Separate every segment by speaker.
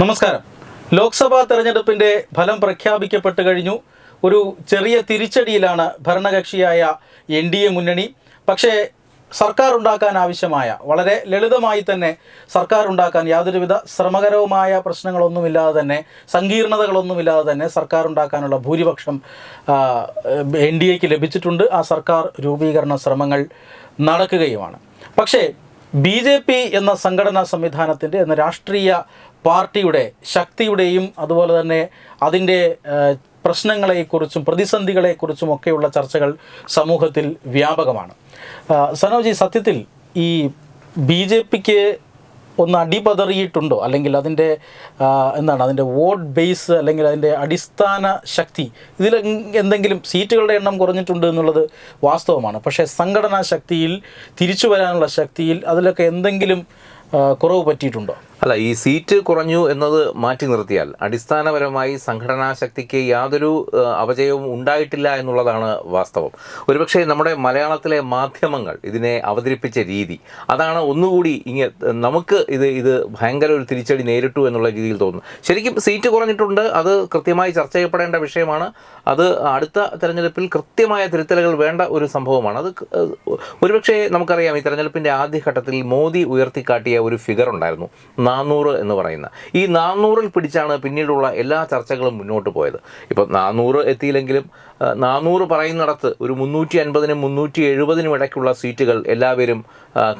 Speaker 1: നമസ്കാരം. ലോക്സഭാ തെരഞ്ഞെടുപ്പിന്റെ ഫലം പ്രഖ്യാപിക്കപ്പെട്ട് കഴിഞ്ഞു. ഒരു ചെറിയ തിരിച്ചടിയിലാണ് ഭരണകക്ഷിയായ എൻ ഡി എ മുന്നണി. പക്ഷേ സർക്കാർ ഉണ്ടാക്കാൻ ആവശ്യമായ വളരെ ലളിതമായി തന്നെ സർക്കാർ ഉണ്ടാക്കാൻ യാതൊരുവിധ ശ്രമകരവുമായ പ്രശ്നങ്ങളൊന്നുമില്ലാതെ തന്നെ സങ്കീർണതകളൊന്നുമില്ലാതെ തന്നെ സർക്കാർ ഉണ്ടാക്കാനുള്ള ഭൂരിപക്ഷം എൻ ഡി എക്ക് ലഭിച്ചിട്ടുണ്ട്. ആ സർക്കാർ രൂപീകരണ ശ്രമങ്ങൾ നടക്കുകയുമാണ്. പക്ഷേ ബി ജെ പി എന്ന സംഘടനാ സംവിധാനത്തിന്റെ എന്ന രാഷ്ട്രീയ പാർട്ടിയുടെ ശക്തിയുടെയും അതുപോലെ തന്നെ അതിന്റെ പ്രശ്നങ്ങളെക്കുറിച്ചും പ്രതിസന്ധികളെക്കുറിച്ചും ഒക്കെയുള്ള ചർച്ചകൾ സമൂഹത്തിൽ വ്യാപകമാണ്. സനോജി സത്യത്തിൽ ഈ ബി ജെ പിക്ക് ഒന്ന് അടിപതറിയിട്ടുണ്ടോ? അല്ലെങ്കിൽ അതിന്റെ എന്താണ് അതിന്റെ വോട്ട് ബേസ് അല്ലെങ്കിൽ അതിന്റെ അടിസ്ഥാന ശക്തി ഇതിൽ എന്തെങ്കിലും സീറ്റുകളുടെ എണ്ണം കുറഞ്ഞിട്ടുണ്ട് എന്നുള്ളത് വാസ്തവമാണ്. പക്ഷേ സംഘടനാ ശക്തിയിൽ തിരിച്ചു വരാനുള്ള ശക്തിയിൽ അതിലൊക്കെ എന്തെങ്കിലും കുറവ് പറ്റിയിട്ടുണ്ടോ?
Speaker 2: അല്ല ഈ സീറ്റ് കുറഞ്ഞു എന്നത് മാറ്റി നിർത്തിയാൽ അടിസ്ഥാനപരമായി സംഘടനാ ശക്തിക്ക് യാതൊരു അപജയവും ഉണ്ടായിട്ടില്ല എന്നുള്ളതാണ് വാസ്തവം. ഒരുപക്ഷെ നമ്മുടെ മലയാളത്തിലെ മാധ്യമങ്ങൾ ഇതിനെ അവതരിപ്പിച്ച രീതി അതാണ് ഒന്നുകൂടി ഇങ്ങ നമുക്ക് ഇത് ഇത് ഭയങ്കര ഒരു തിരിച്ചടി നേരിട്ടു എന്നുള്ള രീതിയിൽ തോന്നുന്നു. ശരിക്കും സീറ്റ് കുറഞ്ഞിട്ടുണ്ട് അത് കൃത്യമായി ചർച്ച ചെയ്യപ്പെടേണ്ട വിഷയമാണ്. അത് അടുത്ത തെരഞ്ഞെടുപ്പിൽ കൃത്യമായ തിരുത്തലുകൾ വേണ്ട ഒരു സംഭവമാണ്. അത് ഒരുപക്ഷെ നമുക്കറിയാം ഈ തെരഞ്ഞെടുപ്പിന്റെ ആദ്യഘട്ടത്തിൽ മോദി ഉയർത്തിക്കാട്ടിയ ഒരു ഫിഗർ ഉണ്ടായിരുന്നു. നാനൂറ് എന്ന് പറയുന്ന. ഈ നാനൂറിൽ പിടിച്ചാണ് പിന്നീടുള്ള എല്ലാ ചർച്ചകളും മുന്നോട്ട് പോയത്. ഇപ്പം നാനൂറ് എത്തിയില്ലെങ്കിലും നാനൂറ് പറയുന്നിടത്ത് ഒരു മുന്നൂറ്റി അൻപതിനും മുന്നൂറ്റി എഴുപതിനും ഇടയ്ക്കുള്ള സീറ്റുകൾ എല്ലാവരും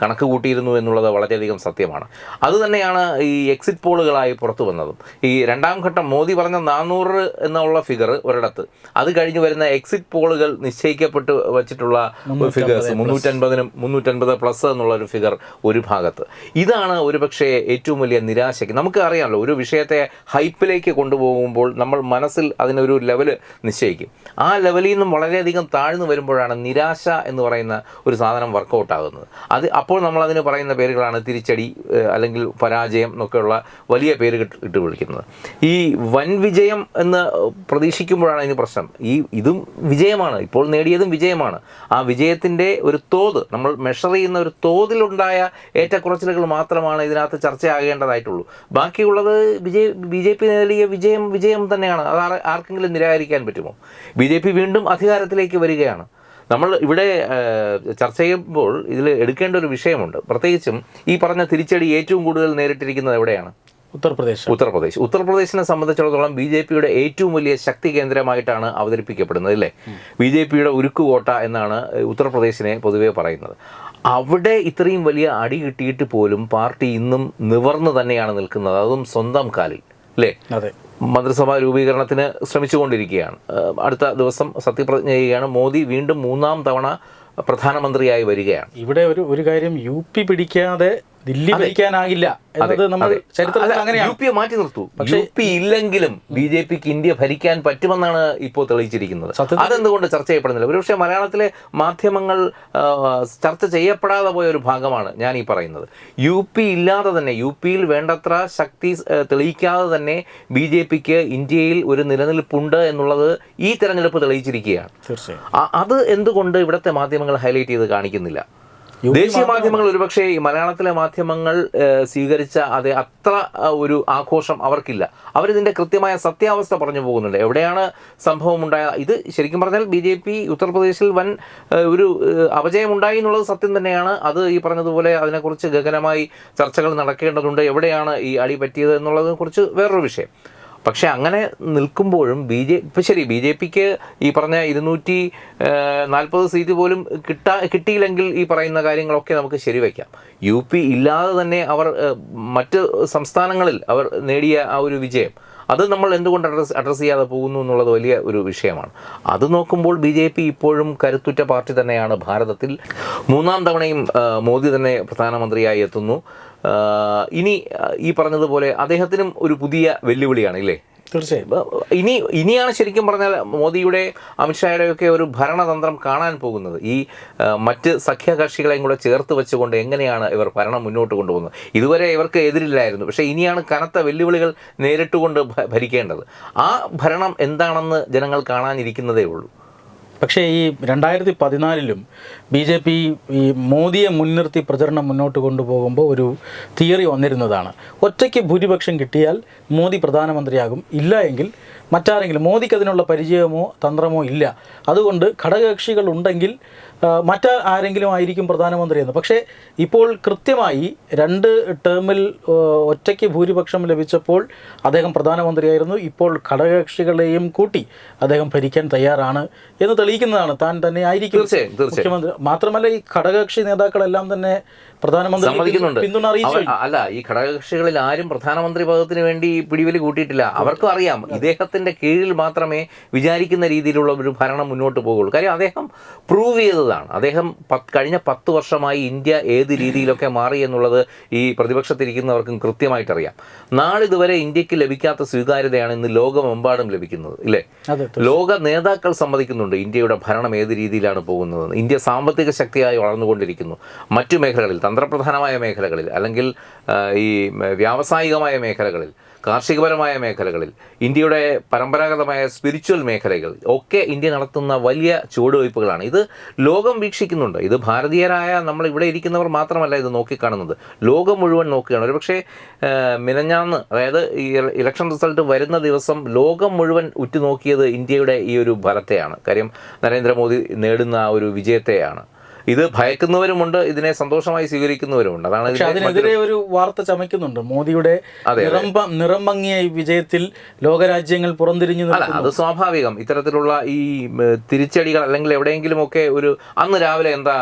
Speaker 2: കണക്ക് കൂട്ടിയിരുന്നു എന്നുള്ളത് വളരെയധികം സത്യമാണ്. അതുതന്നെയാണ് ഈ എക്സിറ്റ് പോളുകളായി പുറത്തു വന്നതും. ഈ രണ്ടാം ഘട്ടം മോദി പറഞ്ഞ നാനൂറ് എന്നുള്ള ഫിഗർ ഒരിടത്ത്. അത് കഴിഞ്ഞ് വരുന്ന എക്സിറ്റ് പോളുകൾ നിശ്ചയിക്കപ്പെട്ട് വച്ചിട്ടുള്ള ഫിഗേഴ്സ് മുന്നൂറ്റൻപതിനും മുന്നൂറ്റൻപത് പ്ലസ് എന്നുള്ള ഒരു ഫിഗർ ഒരു ഭാഗത്ത്. ഇതാണ് ഒരുപക്ഷെ ഏറ്റവും വലിയ നിരാശയ്ക്ക്. നമുക്ക് അറിയാമല്ലോ ഒരു വിഷയത്തെ ഹൈപ്പിലേക്ക് കൊണ്ടുപോകുമ്പോൾ നമ്മൾ മനസ്സിൽ അതിനൊരു ലെവൽ നിശ്ചയിക്കും. ആ ലെവലിൽ നിന്നും വളരെയധികം താഴ്ന്നു വരുമ്പോഴാണ് നിരാശ എന്ന് പറയുന്ന ഒരു സാധനം വർക്കൗട്ട് ആകുന്നത്. അത് അപ്പോൾ നമ്മൾ അതിന് പറയുന്ന പേരുകളാണ് തിരിച്ചടി അല്ലെങ്കിൽ പരാജയം എന്നൊക്കെയുള്ള വലിയ പേര് ഇട്ട് വിളിക്കുന്നത്. ഈ വൻ വിജയം എന്ന് പ്രതീക്ഷിക്കുമ്പോഴാണ് അതിന് പ്രശ്നം. ഈ ഇതും വിജയമാണ്. ഇപ്പോൾ നേടിയതും വിജയമാണ്. ആ വിജയത്തിന്റെ ഒരു തോത് നമ്മൾ മെഷർ ചെയ്യുന്ന ഒരു തോതിലുണ്ടായ ഏറ്റക്കുറച്ചിലുകൾ മാത്രമാണ് ഇതിനകത്ത് ചർച്ചയാകേണ്ടതായിട്ടുള്ളൂ. ബാക്കിയുള്ളത് വിജയ ബി ജെ പി നേടിയ വിജയം വിജയം തന്നെയാണ്. അത് ആർക്കെങ്കിലും നിരാകരിക്കാൻ പറ്റുമോ? ബി ജെ പി വീണ്ടും അധികാരത്തിലേക്ക് വരികയാണ്. നമ്മൾ ഇവിടെ ചർച്ച ചെയ്യുമ്പോൾ ഇതിൽ എടുക്കേണ്ട ഒരു വിഷയമുണ്ട്. പ്രത്യേകിച്ചും ഈ പറഞ്ഞ തിരിച്ചടി ഏറ്റവും കൂടുതൽ നേരിട്ടിരിക്കുന്നത് എവിടെയാണ്?
Speaker 1: ഉത്തർപ്രദേശ്.
Speaker 2: ഉത്തർപ്രദേശ്. ഉത്തർപ്രദേശിനെ സംബന്ധിച്ചിടത്തോളം ബി ജെ പിയുടെ ഏറ്റവും വലിയ ശക്തി കേന്ദ്രമായിട്ടാണ് അവതരിപ്പിക്കപ്പെടുന്നത് അല്ലേ? ബി ജെ പിയുടെ ഉരുക്കുകോട്ട എന്നാണ് ഉത്തർപ്രദേശിനെ പൊതുവേ പറയുന്നത്. അവിടെ ഇത്രയും വലിയ അടി കിട്ടിയിട്ട് പോലും പാർട്ടി ഇന്നും നിവർന്ന് തന്നെയാണ് നിൽക്കുന്നത്. അതും സ്വന്തം കാലിൽ അല്ലേ? മന്ത്രിസഭാ രൂപീകരണത്തിന് ശ്രമിച്ചുകൊണ്ടിരിക്കുകയാണ്. അടുത്ത ദിവസം സത്യപ്രതിജ്ഞ ചെയ്യുകയാണ്. മോദി വീണ്ടും മൂന്നാം തവണ പ്രധാനമന്ത്രിയായി വരികയാണ്.
Speaker 1: ഇവിടെ ഒരു ഒരു കാര്യം യു പി പിടിക്കാതെ ദില്ലി ഭരിക്കാനാകില്ല എന്നത് നമ്മൾ. ചരിത്രത്തിൽ അങ്ങനെയാണ്.
Speaker 2: യു പി മാറ്റി നിർത്തൂ. യു പി ഇല്ലെങ്കിലും ബി ജെ പിക്ക് ഇന്ത്യ ഭരിക്കാൻ പറ്റുമെന്നാണ് ഇപ്പോൾ തെളിയിച്ചിരിക്കുന്നത്. അതെന്തുകൊണ്ട് ചർച്ച ചെയ്യപ്പെടുന്നില്ല? ഒരുപക്ഷെ മലയാളത്തിലെ മാധ്യമങ്ങൾ ചർച്ച ചെയ്യപ്പെടാതെ പോയ ഒരു ഭാഗമാണ് ഞാൻ ഈ പറയുന്നത്. യു പി ഇല്ലാതെ തന്നെ യു പിയിൽ വേണ്ടത്ര ശക്തി തെളിയിക്കാതെ തന്നെ ബി ജെ പിക്ക് ഇന്ത്യയിൽ ഒരു നിലനിൽപ്പുണ്ട് എന്നുള്ളത് ഈ തെരഞ്ഞെടുപ്പ് തെളിയിച്ചിരിക്കുകയാണ്. അത് എന്തുകൊണ്ട് ഇവിടുത്തെ മാധ്യമങ്ങൾ ഹൈലൈറ്റ് ചെയ്ത് കാണിക്കുന്നില്ല? ദേശീയ മാധ്യമങ്ങൾ ഒരുപക്ഷെ ഈ മലയാളത്തിലെ മാധ്യമങ്ങൾ സ്വീകരിച്ച അത് അത്ര ഒരു ആഘോഷം അവർക്കില്ല. അവരിതിന്റെ കൃത്യമായ സത്യാവസ്ഥ പറഞ്ഞു പോകുന്നുണ്ട്. എവിടെയാണ് സംഭവം ഉണ്ടായ ഇത് ശരിക്കും പറഞ്ഞാൽ ബി ജെ പി ഉത്തർപ്രദേശിൽ വൻ ഒരു അപജയമുണ്ടായി അപജയം ഉണ്ടായി എന്നുള്ളത് സത്യം തന്നെയാണ്. അത് ഈ പറഞ്ഞതുപോലെ അതിനെക്കുറിച്ച് ഗഗനമായി ചർച്ചകൾ നടക്കേണ്ടതുണ്ട്. എവിടെയാണ് ഈ അടി പറ്റിയത് എന്നുള്ളതിനെ കുറിച്ച് വേറൊരു വിഷയം. പക്ഷേ അങ്ങനെ നിൽക്കുമ്പോഴും ബി ജെ ഇപ്പം ശരി ബി ജെ പിക്ക് ഈ പറഞ്ഞ ഇരുന്നൂറ്റി നാൽപ്പത് സീറ്റ് പോലും കിട്ടാ കിട്ടിയില്ലെങ്കിൽ ഈ പറയുന്ന കാര്യങ്ങളൊക്കെ നമുക്ക് ശരിവയ്ക്കാം. യു പി ഇല്ലാതെ തന്നെ അവർ മറ്റ് സംസ്ഥാനങ്ങളിൽ അവർ നേടിയ ആ ഒരു വിജയം അത് നമ്മൾ എന്തുകൊണ്ട് അഡ്രസ് അഡ്രസ്സ് ചെയ്യാതെ പോകുന്നു എന്നുള്ളത് വലിയ ഒരു വിഷയമാണ്. അത് നോക്കുമ്പോൾ ബി ജെ പി ഇപ്പോഴും കരുത്തുറ്റ പാർട്ടി തന്നെയാണ്. ഭാരതത്തിൽ മൂന്നാം തവണയും മോദി തന്നെ പ്രധാനമന്ത്രിയായി എത്തുന്നു. ഇനി ഈ പറഞ്ഞതുപോലെ അദ്ദേഹത്തിനും ഒരു പുതിയ വെല്ലുവിളിയാണ് ഇല്ലേ?
Speaker 1: തീർച്ചയായും.
Speaker 2: ഇനി ഇനിയാണ് ശരിക്കും പറഞ്ഞാൽ മോദിയുടെ അമിത്ഷായുടെ ഒക്കെ ഒരു ഭരണതന്ത്രം കാണാൻ പോകുന്നത്. ഈ മറ്റ് സഖ്യകക്ഷികളെയും കൂടെ ചേർത്ത് വെച്ചുകൊണ്ട് എങ്ങനെയാണ് ഇവർ ഭരണം മുന്നോട്ട് കൊണ്ടുപോകുന്നത്? ഇതുവരെ ഇവർക്ക് എതിരില്ലായിരുന്നു. പക്ഷേ ഇനിയാണ് കനത്ത വെല്ലുവിളികൾ നേരിട്ടുകൊണ്ട് ഭരിക്കേണ്ടത്. ആ ഭരണം എന്താണെന്ന് ജനങ്ങൾ കാണാനിരിക്കുന്നതേ ഉള്ളൂ.
Speaker 1: പക്ഷേ ഈ രണ്ടായിരത്തി പതിനാലിലും ബി ജെ പി ഈ മോദിയെ മുൻനിർത്തി പ്രചരണം മുന്നോട്ട് കൊണ്ടുപോകുമ്പോൾ ഒരു തിയറി വന്നിരുന്നതാണ്. ഒറ്റയ്ക്ക് ഭൂരിപക്ഷം കിട്ടിയാൽ മോദി പ്രധാനമന്ത്രിയാകും. ഇല്ല എങ്കിൽ മറ്റാരെങ്കിലും. മോദിക്ക് അതിനുള്ള പരിചയമോ തന്ത്രമോ ഇല്ല. അതുകൊണ്ട് ഘടകകക്ഷികൾ ഉണ്ടെങ്കിൽ മറ്റ ആരെങ്കിലും ആയിരിക്കും പ്രധാനമന്ത്രി എന്ന് പക്ഷേ ഇപ്പോൾ കൃത്യമായി രണ്ട് ടേമിൽ ഒറ്റയ്ക്ക് ഭൂരിപക്ഷം ലഭിച്ചപ്പോൾ അദ്ദേഹം പ്രധാനമന്ത്രിയായിരുന്നു. ഇപ്പോൾ ഘടകകക്ഷികളെയും കൂട്ടി അദ്ദേഹം ഭരിക്കാൻ തയ്യാറാണ് എന്ന് തെളിയിക്കുന്നതാണ്. താൻ തന്നെ ആയിരിക്കും. മുഖ്യമന്ത്രി. മാത്രമല്ല ഈ ഘടകകക്ഷി നേതാക്കളെല്ലാം തന്നെ പ്രധാനമന്ത്രി പിന്തുണ അറിയിച്ചു
Speaker 2: അല്ല ഈ ഘടകകക്ഷികളിൽ ആരും പ്രധാനമന്ത്രി പദത്തിന് വേണ്ടി പിടിവലി കൂട്ടിയിട്ടില്ല. അവർക്കും അറിയാം ഇദ്ദേഹത്തിന്റെ കീഴിൽ മാത്രമേ വിചാരിക്കുന്ന രീതിയിലുള്ള ഒരു ഭരണം മുന്നോട്ട് പോകുള്ളൂ കാര്യം അദ്ദേഹം പ്രൂവ് ചെയ്തതാണ്. അദ്ദേഹം കഴിഞ്ഞ പത്ത് വർഷമായി ഇന്ത്യ ഏത് രീതിയിലൊക്കെ മാറി എന്നുള്ളത് ഈ പ്രതിപക്ഷത്തിരിക്കുന്നവർക്കും കൃത്യമായിട്ടറിയാം. നാളിതുവരെ ഇന്ത്യയ്ക്ക് ലഭിക്കാത്ത സ്വീകാര്യതയാണ് ഇന്ന് ലോകമെമ്പാടും ലഭിക്കുന്നത് ഇല്ലേ? ലോക നേതാക്കൾ സമ്മതിക്കുന്നുണ്ട് ഇന്ത്യയുടെ ഭരണം ഏത് രീതിയിലാണ് പോകുന്നത് ഇന്ത്യ സാമ്പത്തിക ശക്തിയായി വളർന്നുകൊണ്ടിരിക്കുന്നു. മറ്റു മേഖലകളിൽ തന്ത്രപ്രധാനമായ മേഖലകളിൽ അല്ലെങ്കിൽ ഈ വ്യാവസായികമായ മേഖലകളിൽ കാർഷികപരമായ മേഖലകളിൽ ഇന്ത്യയുടെ പരമ്പരാഗതമായ സ്പിരിച്വൽ മേഖലകൾ ഒക്കെ ഇന്ത്യ നടത്തുന്ന വലിയ ചുവടുവയ്പ്പുകളാണ്. ഇത് ലോകം വീക്ഷിക്കുന്നുണ്ട്. ഇത് ഭാരതീയരായ നമ്മൾ ഇവിടെ ഇരിക്കുന്നവർ മാത്രമല്ല ഇത് നോക്കിക്കാണുന്നത്. ലോകം മുഴുവൻ നോക്കുകയാണ്. ഒരുപക്ഷെ മിനഞ്ഞാന്ന് അതായത് ഈ ഇലക്ഷൻ റിസൾട്ട് വരുന്ന ദിവസം ലോകം മുഴുവൻ ഉറ്റുനോക്കിയത് ഇന്ത്യയുടെ ഈ ഒരു ഫലത്തെയാണ് കാര്യം നരേന്ദ്രമോദി നേടുന്ന ആ ഒരു വിജയത്തെയാണ്. ഇത് ഭയക്കുന്നവരുമുണ്ട് ഇതിനെ സന്തോഷമായി സ്വീകരിക്കുന്നവരുമുണ്ട്. അതാണ്
Speaker 1: അതിനെതിരെ ഒരു വാർത്ത ചമയ്ക്കുന്നുണ്ട്. മോദിയുടെ
Speaker 2: അതെ.
Speaker 1: നിറം നിറം വിജയത്തിൽ ലോകരാജ്യങ്ങൾ പുറംതിരിഞ്ഞു
Speaker 2: അത് സ്വാഭാവികം. ഇത്തരത്തിലുള്ള ഈ തിരിച്ചടികൾ അല്ലെങ്കിൽ എവിടെയെങ്കിലുമൊക്കെ ഒരു അന്ന് രാവിലെ എന്താ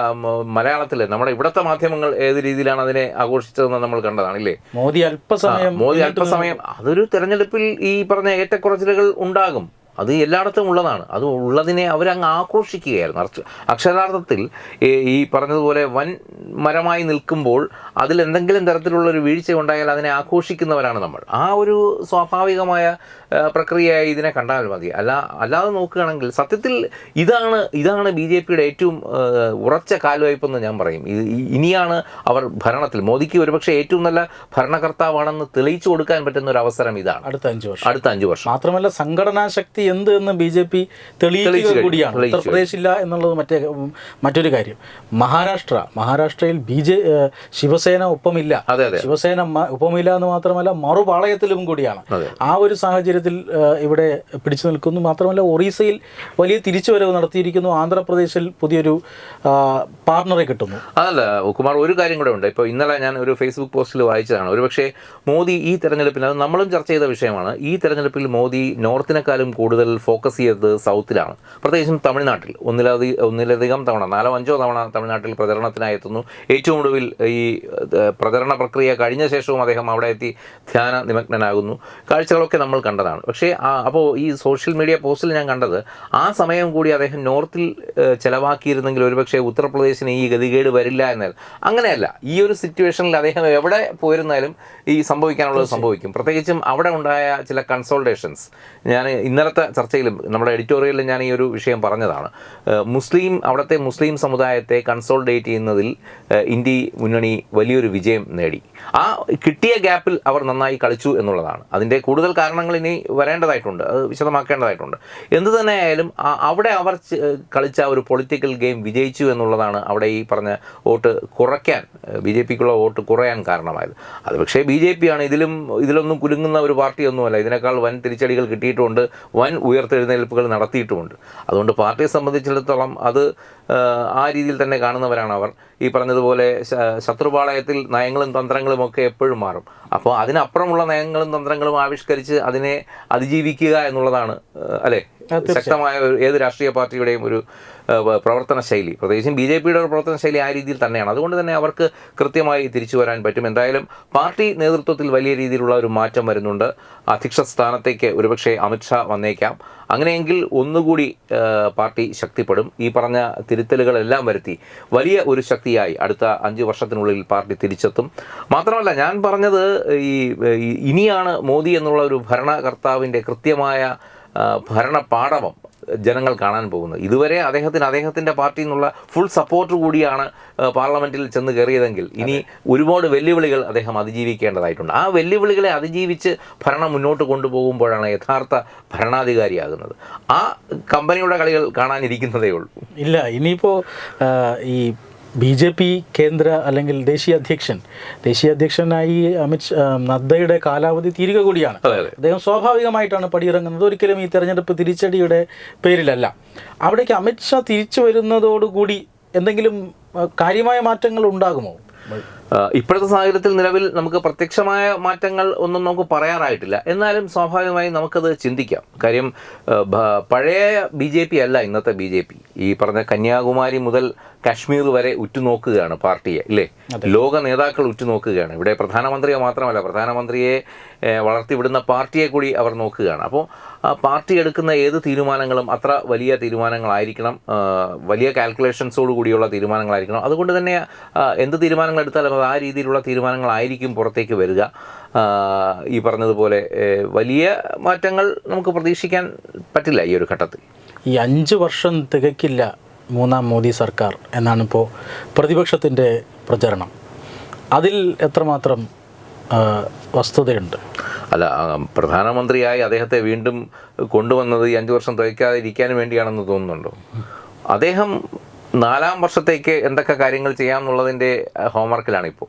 Speaker 2: മലയാളത്തിൽ നമ്മുടെ ഇവിടുത്തെ മാധ്യമങ്ങൾ ഏത് രീതിയിലാണ് അതിനെ ആഘോഷിച്ചതെന്ന് നമ്മൾ കണ്ടതാണ് കണ്ടതാണല്ലേ
Speaker 1: മോദി അല്പസമയം
Speaker 2: മോദി അല്പസമയം അതൊരു തെരഞ്ഞെടുപ്പിൽ ഈ പറഞ്ഞ ഏറ്റക്കുറച്ചിലുകൾ ഉണ്ടാകും. അത് എല്ലായിടത്തും ഉള്ളതാണ്. അത് ഉള്ളതിനെ അവരങ്ങ് ആഘോഷിക്കുകയായിരുന്നു. അക്ഷരാർത്ഥത്തിൽ ഈ- പറഞ്ഞതുപോലെ വൻ മരമായി നിൽക്കുമ്പോൾ അതിൽ എന്തെങ്കിലും തരത്തിലുള്ള ഒരു വീഴ്ച ഉണ്ടായാൽ അതിനെ ആഘോഷിക്കുന്നവരാണ് നമ്മൾ. ആ ഒരു സ്വാഭാവികമായ പ്രക്രിയയായി ഇതിനെ കണ്ടാൽ മതി. അല്ല അല്ലാതെ നോക്കുകയാണെങ്കിൽ സത്യത്തിൽ ഇതാണ് ഇതാണ് ബി ജെ പിയുടെ ഏറ്റവും ഉറച്ച കാൽവയ്പെന്ന് ഞാൻ പറയും. ഇനിയാണ് അവർ ഭരണത്തിൽ മോദിക്ക് ഒരുപക്ഷെ ഏറ്റവും നല്ല ഭരണകർത്താവാണെന്ന് തെളിയിച്ചു കൊടുക്കാൻ പറ്റുന്ന ഒരു അവസരം ഇതാണ്.
Speaker 1: അടുത്ത അഞ്ച് വർഷം.
Speaker 2: അടുത്ത അഞ്ച് വർഷം.
Speaker 1: മാത്രമല്ല സംഘടനാ ശക്തി എന്ത് എന്ന് ബി ജെ പി തെളിയിക്കുക കൂടിയാണ്.
Speaker 2: തെളിയിച്ചു
Speaker 1: ഉത്തർപ്രദേശ് ഇല്ല എന്നുള്ളത് മറ്റേ മറ്റൊരു കാര്യം. മഹാരാഷ്ട്ര മഹാരാഷ്ട്രയിൽ ബി ജെ ശിവസേന ഒപ്പമില്ല. ശിവസേന ഒപ്പമില്ല എന്ന് മാത്രമല്ല മറുപാളയത്തിലും കൂടിയാണ്. ആ ഒരു സാഹചര്യത്തിൽ ഇവിടെ പിടിച്ചു നിൽക്കുന്നു. മാത്രമല്ല ഒറീസയിൽ വലിയ തിരിച്ചുവരവ് നടത്തിയിരിക്കുന്നു. ആന്ധ്രാപ്രദേശിൽ പുതിയൊരു പാർട്ണറെ കിട്ടുന്നു.
Speaker 2: അതല്ല കുമാർ ഒരു കാര്യം കൂടെ ഉണ്ട്. ഇപ്പോൾ ഇന്നലെ ഞാൻ ഒരു ഫേസ്ബുക്ക് പോസ്റ്റിൽ വായിച്ചതാണ്. ഒരുപക്ഷെ മോദി ഈ തെരഞ്ഞെടുപ്പിൽ അത് നമ്മളും ചർച്ച ചെയ്ത വിഷയമാണ്. ഈ തെരഞ്ഞെടുപ്പിൽ മോദി നോർത്തിനെക്കാളും കൂടുതൽ ഫോക്കസ് ചെയ്തത് സൗത്തിലാണ്. പ്രത്യേകിച്ചും തമിഴ്നാട്ടിൽ. ഒന്നിലധികം ഒന്നിലധികം തവണ നാലോ അഞ്ചോ തവണ തമിഴ്നാട്ടിൽ പ്രചരണത്തിനായി എത്തുന്നു. ഏറ്റവും ഒടുവിൽ ഈ പ്രചരണ പ്രക്രിയ കഴിഞ്ഞ ശേഷവും അദ്ദേഹം അവിടെ എത്തി ധ്യാന നിമഗ്നനാകുന്നു. കാഴ്ചകളൊക്കെ നമ്മൾ കണ്ടതാണ്. പക്ഷേ അപ്പോൾ ഈ സോഷ്യൽ മീഡിയ പോസ്റ്റിൽ ഞാൻ കണ്ടത് ആ സമയം കൂടി അദ്ദേഹം നോർത്തിൽ ചിലവാക്കിയിരുന്നെങ്കിൽ ചെലവാക്കിയിരുന്നെങ്കിൽ ഒരുപക്ഷെ ഉത്തർപ്രദേശിന് ഈ ഗതികേട് വരില്ല എന്നാൽ അങ്ങനെയല്ല. ഈ ഒരു സിറ്റുവേഷനിൽ അദ്ദേഹം എവിടെ പോയിരുന്നാലും ഈ സംഭവിക്കാനുള്ളത് സംഭവിക്കും. പ്രത്യേകിച്ചും അവിടെ ഉണ്ടായ ചില കൺസോൾട്ടേഷൻസ് ഞാൻ ഇന്നലത്തെ ചർച്ചയിലും നമ്മുടെ എഡിറ്റോറിയലിൽ ഞാൻ ഈ ഒരു വിഷയം പറഞ്ഞതാണ്. മുസ്ലിം അവിടുത്തെ മുസ്ലിം സമുദായത്തെ കൺസോൾഡേറ്റ് ചെയ്യുന്നതിൽ ഇന്ത്യ മുന്നണി വലിയൊരു വിജയം നേടി. ആ കിട്ടിയ ഗ്യാപ്പിൽ അവർ നന്നായി കളിച്ചു എന്നുള്ളതാണ്. അതിന്റെ കൂടുതൽ കാരണങ്ങൾ ഇനി വരേണ്ടതായിട്ടുണ്ട്. അത് വിശദമാക്കേണ്ടതായിട്ടുണ്ട്. എന്ത് തന്നെ ആയാലും അവിടെ അവർ കളിച്ച ഒരു പൊളിറ്റിക്കൽ ഗെയിം വിജയിച്ചു എന്നുള്ളതാണ് അവിടെ ഈ പറഞ്ഞ വോട്ട് കുറയ്ക്കാൻ ബി ജെ പിക്കുള്ള വോട്ട് കുറയാൻ കാരണമായത്. അത് പക്ഷേ ബി ജെ പി ആണ്. ഇതിലും ഇതിലൊന്നും കുലുങ്ങുന്ന ഒരു പാർട്ടിയൊന്നുമല്ല. ഇതിനേക്കാൾ വൻ തിരിച്ചടികൾ കിട്ടിയിട്ടുണ്ട്. വൻ ഉയർത്തെഴുന്നേൽപ്പുകൾ നടത്തിയിട്ടുമുണ്ട്. അതുകൊണ്ട് പാർട്ടിയെ സംബന്ധിച്ചിടത്തോളം അത് ആ, രീതിയിൽ തന്നെ കാണുന്നവരാണ് അവർ. ഈ പറഞ്ഞതുപോലെ ശത്രുപാളയത്തിൽ നയങ്ങളും തന്ത്രങ്ങളും ഒക്കെ എപ്പോഴും മാറും. അപ്പോൾ അതിനപ്പുറമുള്ള നയങ്ങളും തന്ത്രങ്ങളും ആവിഷ്കരിച്ച് അതിനെ അതിജീവിക്കുക എന്നുള്ളതാണ് അല്ലേ? ശക്തമായ ഏത് രാഷ്ട്രീയ പാർട്ടിയുടെയും ഒരു പ്രവർത്തന ശൈലി. പ്രത്യേകിച്ചും ബി ജെ പിയുടെ പ്രവർത്തന ശൈലി ആ രീതിയിൽ തന്നെയാണ്. അതുകൊണ്ട് തന്നെ അവർക്ക് കൃത്യമായി തിരിച്ചു വരാൻ പറ്റും. എന്തായാലും പാർട്ടി നേതൃത്വത്തിൽ വലിയ രീതിയിലുള്ള ഒരു മാറ്റം വരുന്നുണ്ട്. അധ്യക്ഷ സ്ഥാനത്തേക്ക് ഒരുപക്ഷെ അമിത്ഷാ വന്നേക്കാം. അങ്ങനെയെങ്കിൽ ഒന്നുകൂടി പാർട്ടി ശക്തിപ്പെടും. ഈ പറഞ്ഞ തിരുത്തലുകളെല്ലാം വരുത്തി വലിയ ഒരു ശക്തിയായി അടുത്ത അഞ്ച് വർഷത്തിനുള്ളിൽ പാർട്ടി തിരിച്ചെത്തും. മാത്രമല്ല ഞാൻ പറഞ്ഞത് ഈ ഇനിയാണ് മോദി എന്നുള്ള ഒരു ഭരണകർത്താവിന്റെ കൃത്യമായ ഭരണപാഠവം ജനങ്ങൾ കാണാൻ പോകുന്നത്. ഇതുവരെ അദ്ദേഹത്തിന് അദ്ദേഹത്തിന്റെ പാർട്ടിയിൽ നിന്നുള്ള ഫുൾ സപ്പോർട്ട് കൂടിയാണ് പാർലമെന്റിൽ ചെന്ന് കയറിയതെങ്കിൽ ഇനി ഒരുപാട് വെല്ലുവിളികൾ അദ്ദേഹം അതിജീവിക്കേണ്ടതായിട്ടുണ്ട്. ആ വെല്ലുവിളികളെ അതിജീവിച്ച് ഭരണം മുന്നോട്ട് കൊണ്ടുപോകുമ്പോഴാണ് യഥാർത്ഥ ഭരണാധികാരിയാകുന്നത്. ആ കമ്പനിയുടെ കളികൾ കാണാനിരിക്കുന്നതേ ഉള്ളൂ.
Speaker 1: ഇല്ല ഇനിയിപ്പോൾ ഈ ബി ജെ പി കേന്ദ്ര അല്ലെങ്കിൽ ദേശീയ അധ്യക്ഷൻ. ദേശീയ അധ്യക്ഷനായി അമിത് നദ്ദയുടെ കാലാവധി തീരുക കൂടിയാണ്. അദ്ദേഹം സ്വാഭാവികമായിട്ടാണ് പടിയിറങ്ങുന്നത്. ഒരിക്കലും ഈ തെരഞ്ഞെടുപ്പ് തിരിച്ചടിയുടെ പേരിലല്ല. അവിടേക്ക് അമിത്ഷാ തിരിച്ചു വരുന്നതോടുകൂടി എന്തെങ്കിലും കാര്യമായ മാറ്റങ്ങൾ ഉണ്ടാകുമോ?
Speaker 2: ഇപ്പോഴത്തെ സാഹചര്യത്തിൽ നിലവിൽ നമുക്ക് പ്രത്യക്ഷമായ മാറ്റങ്ങൾ ഒന്നും നമുക്ക് പറയാറായിട്ടില്ല. എന്നാലും സ്വാഭാവികമായും നമുക്കത് ചിന്തിക്കാം. കാര്യം പഴയ ബി ജെ പി അല്ല ഇന്നത്തെ ബി ജെ പി. ഈ പറഞ്ഞ കന്യാകുമാരി മുതൽ കാശ്മീർ വരെ ഉറ്റുനോക്കുകയാണ് പാർട്ടിയെ ഇല്ലേ? ലോക നേതാക്കൾ ഉറ്റുനോക്കുകയാണ്. ഇവിടെ പ്രധാനമന്ത്രിയെ മാത്രമല്ല പ്രധാനമന്ത്രിയെ വളർത്തിവിടുന്ന പാർട്ടിയെ കൂടി അവർ നോക്കുകയാണ്. അപ്പോൾ ആ പാർട്ടി എടുക്കുന്ന ഏത് തീരുമാനങ്ങളും അത്ര വലിയ തീരുമാനങ്ങളായിരിക്കണം. വലിയ കാൽക്കുലേഷൻസോട് കൂടിയുള്ള തീരുമാനങ്ങളായിരിക്കണം. അതുകൊണ്ട് തന്നെ എന്ത് തീരുമാനങ്ങൾ എടുത്താലും അത് ആ രീതിയിലുള്ള തീരുമാനങ്ങളായിരിക്കും പുറത്തേക്ക് വരിക. ഈ പറഞ്ഞതുപോലെ വലിയ മാറ്റങ്ങൾ നമുക്ക് പ്രതീക്ഷിക്കാൻ പറ്റില്ല ഈ ഒരു ഘട്ടത്തിൽ.
Speaker 1: ഈ അഞ്ച് വർഷം തികക്കില്ല മൂന്നാം മോദി സർക്കാർ എന്നാണിപ്പോൾ പ്രതിപക്ഷത്തിന്റെ പ്രചരണം. അതിൽ എത്രമാത്രം വസ്തുതയുണ്ട്?
Speaker 2: അല്ല പ്രധാനമന്ത്രിയായി അദ്ദേഹത്തെ വീണ്ടും കൊണ്ടുവന്നത് ഈ അഞ്ച് വർഷം തികയ്ക്കാതെ ഇരിക്കാൻ വേണ്ടിയാണെന്ന് തോന്നുന്നുണ്ടോ? അദ്ദേഹം നാലാം വർഷത്തേക്ക് എന്തൊക്കെ കാര്യങ്ങൾ ചെയ്യാമെന്നുള്ളതിന്റെ ഹോംവർക്കിലാണ് ഇപ്പോൾ.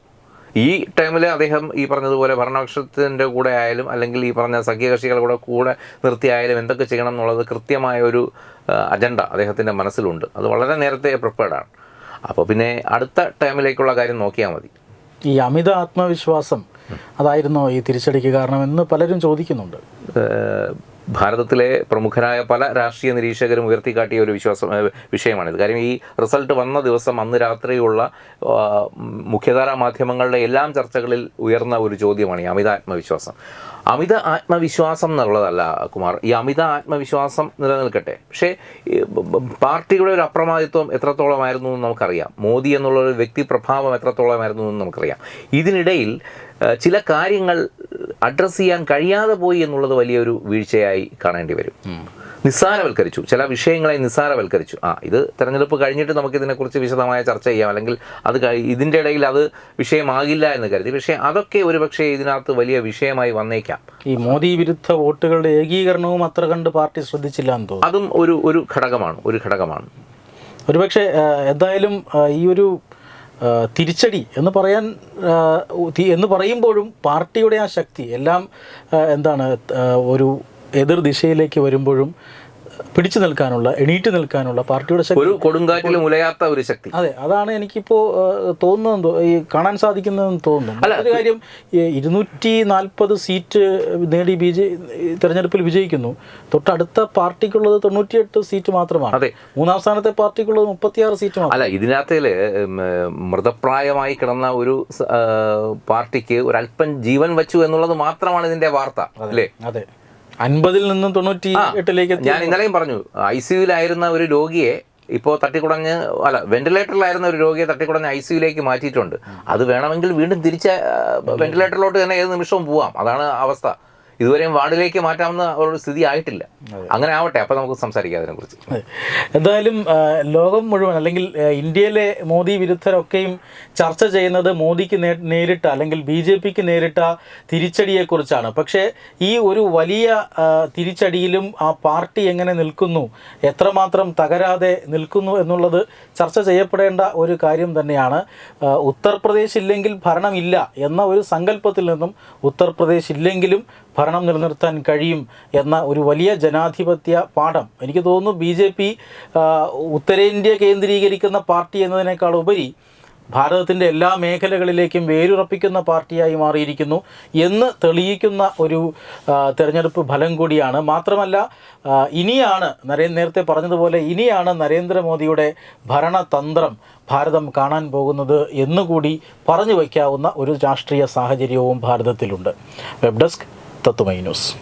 Speaker 2: ഈ ടൈമിൽ അദ്ദേഹം ഈ പറഞ്ഞതുപോലെ ഭരണപക്ഷത്തിന്റെ കൂടെ ആയാലും അല്ലെങ്കിൽ ഈ പറഞ്ഞ സഖ്യകക്ഷികളുടെ കൂടെ കൂടെ നിർത്തിയായാലും എന്തൊക്കെ ചെയ്യണം എന്നുള്ളത് കൃത്യമായ ഒരു അജണ്ട അദ്ദേഹത്തിന്റെ മനസ്സിലുണ്ട്. അത് വളരെ നേരത്തെ പ്രിപ്പയർഡാണ് അപ്പോൾ പിന്നെ അടുത്ത ടൈമിലേക്കുള്ള കാര്യം നോക്കിയാൽ മതി.
Speaker 1: ഈ അമിത ആത്മവിശ്വാസം അതായിരുന്നോ ഈ തിരിച്ചടിക്ക് കാരണം എന്ന് പലരും ചോദിക്കുന്നുണ്ട്.
Speaker 2: ഭാരതത്തിലെ പ്രമുഖരായ പല രാഷ്ട്രീയ നിരീക്ഷകരും ഉയർത്തിക്കാട്ടിയ ഒരു വിശ്വാസം വിഷയമാണിത്. കാര്യം ഈ റിസൾട്ട് വന്ന ദിവസം അന്ന് രാത്രിയുള്ള മുഖ്യധാരാ മാധ്യമങ്ങളുടെ എല്ലാം ചർച്ചകളിൽ ഉയർന്ന ഒരു ചോദ്യമാണ് ഈ അമിത ആത്മവിശ്വാസം. അമിത ആത്മവിശ്വാസം എന്നുള്ളതല്ല കുമാർ. ഈ അമിത ആത്മവിശ്വാസം നിലനിൽക്കട്ടെ. പക്ഷേ പാർട്ടിയുടെ ഒരു അപ്രമാദിത്വം എത്രത്തോളമായിരുന്നു എന്ന് നമുക്കറിയാം. മോദി എന്നുള്ള ഒരു വ്യക്തി പ്രഭാവം എത്രത്തോളമായിരുന്നു എന്ന് നമുക്കറിയാം. ഇതിനിടയിൽ ചില കാര്യങ്ങൾ അഡ്രസ്സ് ചെയ്യാൻ കഴിയാതെ പോയി എന്നുള്ളത് വലിയൊരു വീഴ്ചയായി കാണേണ്ടി വരും. നിസ്സാരവൽക്കരിച്ചു. ചില വിഷയങ്ങളെ നിസ്സാരവൽക്കരിച്ചു. ആ ഇത് തെരഞ്ഞെടുപ്പ് കഴിഞ്ഞിട്ട് നമുക്ക് ഇതിനെക്കുറിച്ച് വിശദമായ ചർച്ച ചെയ്യാം. അല്ലെങ്കിൽ അത് ഇതിന്റെ ഇടയിൽ അത് വിഷയമാകില്ല എന്ന് കരുതി. പക്ഷേ അതൊക്കെ ഒരുപക്ഷെ ഇതിനകത്ത് വലിയ വിഷയമായി വന്നേക്കാം.
Speaker 1: ഈ മോദി വിരുദ്ധ വോട്ടുകളുടെ ഏകീകരണവും അത്ര കണ്ട് പാർട്ടി ശ്രദ്ധിച്ചില്ല എന്ന് തോന്നുന്നു.
Speaker 2: അതും ഒരു ഒരു ഘടകമാണ് ഒരു ഘടകമാണ്.
Speaker 1: ഒരുപക്ഷെ എന്തായാലും ഈ ഒരു തിരിച്ചടി എന്ന് പറയാൻ എന്ന് പറയുമ്പോഴും പാർട്ടിയുടെ ആ ശക്തി എല്ലാം എന്താണ് ഒരു എതിർ ദിശയിലേക്ക് വരുമ്പോഴും പിടിച്ചു നിൽക്കാനുള്ള എണീറ്റ് നിൽക്കാനുള്ള പാർട്ടിയുടെ ശക്തി
Speaker 2: ഒരു കൊടുങ്കാറ്റിൽ മുലയാത്ത ഒരു ശക്തി.
Speaker 1: അതെ അതാണ് എനിക്കിപ്പോൾ തോന്നുന്നത്. ഈ കാണാൻ സാധിക്കുന്നതെന്ന് തോന്നുന്നു. ഒരു കാര്യം ഇരുന്നൂറ്റി നാൽപ്പത് സീറ്റ് നേടി ബി ജെ തെരഞ്ഞെടുപ്പിൽ വിജയിക്കുന്നു. തൊട്ടടുത്ത പാർട്ടിക്കുള്ളത് തൊണ്ണൂറ്റിയെട്ട് സീറ്റ് മാത്രമാണ്.
Speaker 2: അതെ.
Speaker 1: മൂന്നാം സ്ഥാനത്തെ പാർട്ടിക്കുള്ളത് മുപ്പത്തിയാറ് സീറ്റ് മാത്രം.
Speaker 2: അല്ല ഇതിനകത്തിൽ മൃതപ്രായമായി കിടന്ന ഒരു പാർട്ടിക്ക് ഒരല്പം ജീവൻ വെച്ചു എന്നുള്ളത് മാത്രമാണ് ഇതിന്റെ വാർത്ത അല്ലേ?
Speaker 1: അതെ. അൻപതിൽ നിന്ന് തൊണ്ണൂറ്റി എട്ടിലേക്ക്
Speaker 2: ഞാൻ ഇന്നലെയും പറഞ്ഞു ഐ സിയുലായിരുന്ന ഒരു രോഗിയെ ഇപ്പോൾ തട്ടിക്കുടഞ്ഞ് അല്ല വെന്റിലേറ്ററിലായിരുന്ന ഒരു രോഗിയെ തട്ടിക്കുടഞ്ഞ് ഐ സിയുലേക്ക് മാറ്റിയിട്ടുണ്ട്. അത് വേണമെങ്കിൽ വീണ്ടും തിരിച്ച് വെന്റിലേറ്ററിലോട്ട് തന്നെ ഏത് നിമിഷവും പോവാം. അതാണ് അവസ്ഥ. ഇതുവരെയും വാർഡിലേക്ക് മാറ്റാവുന്ന ഒരു സ്ഥിതി ആയിട്ടില്ല. അങ്ങനെ ആവട്ടെ അപ്പോൾ നമുക്ക് സംസാരിക്കാം അതിനെക്കുറിച്ച്.
Speaker 1: എന്തായാലും ലോകം മുഴുവൻ അല്ലെങ്കിൽ ഇന്ത്യയിലെ മോദി വിരുദ്ധരൊക്കെയും ചർച്ച ചെയ്യുന്നത് മോദിക്ക് നേരിട്ട അല്ലെങ്കിൽ ബി ജെ പിക്ക് നേരിട്ട തിരിച്ചടിയെക്കുറിച്ചാണ്. പക്ഷേ ഈ ഒരു വലിയ തിരിച്ചടിയിലും ആ പാർട്ടി എങ്ങനെ നിൽക്കുന്നു എത്രമാത്രം തകരാതെ നിൽക്കുന്നു എന്നുള്ളത് ചർച്ച ചെയ്യപ്പെടേണ്ട ഒരു കാര്യം തന്നെയാണ്. ഉത്തർപ്രദേശ് ഇല്ലെങ്കിൽ ഭരണമില്ല എന്ന ഒരു സങ്കല്പത്തിൽ നിന്നും ഉത്തർപ്രദേശ് ഇല്ലെങ്കിലും ഭരണം നിലനിർത്താൻ കഴിയും എന്ന ഒരു വലിയ ജനാധിപത്യ പാഠം. എനിക്ക് തോന്നുന്നു ബി ജെ പി ഉത്തരേന്ത്യ കേന്ദ്രീകരിക്കുന്ന പാർട്ടി എന്നതിനേക്കാൾ ഉപരി ഭാരതത്തിന്റെ എല്ലാ മേഖലകളിലേക്കും വേരുറപ്പിക്കുന്ന പാർട്ടിയായി മാറിയിരിക്കുന്നു എന്ന് തെളിയിക്കുന്ന ഒരു തെരഞ്ഞെടുപ്പ് ഫലം കൂടിയാണ്. മാത്രമല്ല ഇനിയാണ് നരേ നേരത്തെ പറഞ്ഞതുപോലെ ഇനിയാണ് നരേന്ദ്രമോദിയുടെ ഭരണതന്ത്രം ഭാരതം കാണാൻ പോകുന്നത് എന്നുകൂടി പറഞ്ഞു വയ്ക്കാവുന്ന ഒരു രാഷ്ട്രീയ സാഹചര്യവും ഭാരതത്തിലുണ്ട്. Web desk だと思います。